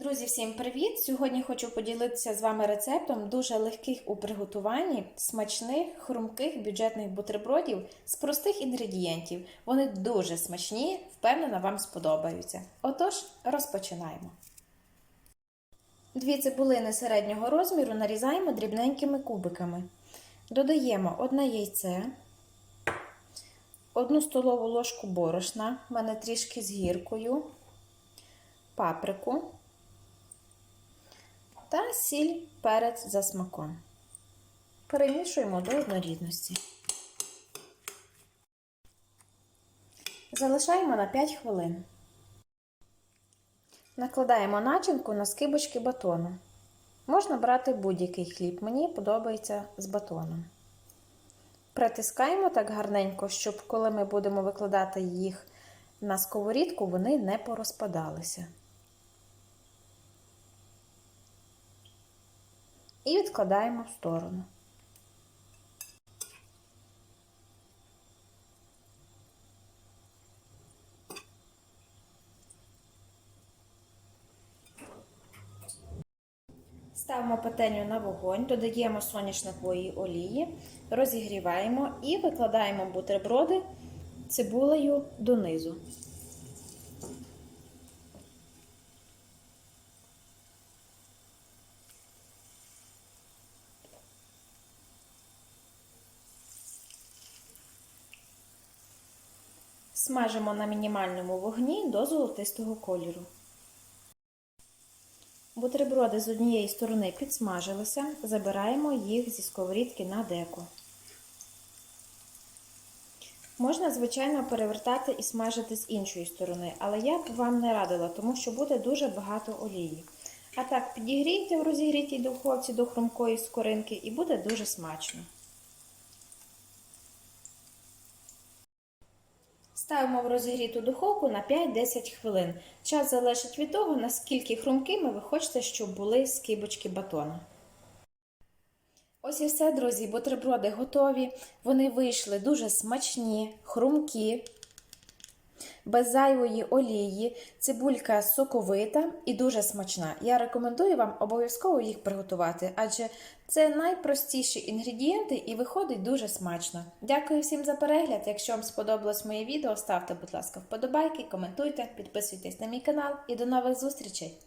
Друзі, всім привіт! Сьогодні хочу поділитися з вами рецептом дуже легких у приготуванні, смачних, хрумких бюджетних бутербродів з простих інгредієнтів. Вони дуже смачні, впевнена, вам сподобаються. Отож, розпочинаємо. Дві цибулини середнього розміру нарізаємо дрібненькими кубиками. Додаємо одне яйце, одну столову ложку борошна, в мене трішки з гіркою, паприку та сіль перець за смаком. Перемішуємо до однорідності. Залишаємо на 5 хвилин. Накладаємо начинку на скибочки батону. Можна брати будь-який хліб, мені подобається з батоном. Притискаємо так гарненько, щоб коли ми будемо викладати їх на сковорідку, вони не порозпадалися. І відкладаємо в сторону. Ставимо пательню на вогонь, додаємо соняшникової олії, розігріваємо і викладаємо бутерброди цибулею донизу. Смажимо на мінімальному вогні до золотистого кольору. Бутерброди з однієї сторони підсмажилися, забираємо їх зі сковорідки на деко. Можна, звичайно, перевертати і смажити з іншої сторони, але я б вам не радила, тому що буде дуже багато олії. А так, підігрійте в розігрітій духовці до хрумкої скоринки і буде дуже смачно. Ставимо в розігріту духовку на 5-10 хвилин. Час залежить від того, наскільки хрумкими ви хочете, щоб були скибочки батона. Ось і все, друзі, бутерброди готові. Вони вийшли дуже смачні, хрумкі, без зайвої олії, цибулька соковита і дуже смачна. Я рекомендую вам обов'язково їх приготувати, адже це найпростіші інгредієнти і виходить дуже смачно. Дякую всім за перегляд. Якщо вам сподобалось моє відео, ставте, будь ласка, вподобайки, коментуйте, підписуйтесь на мій канал і до нових зустрічей!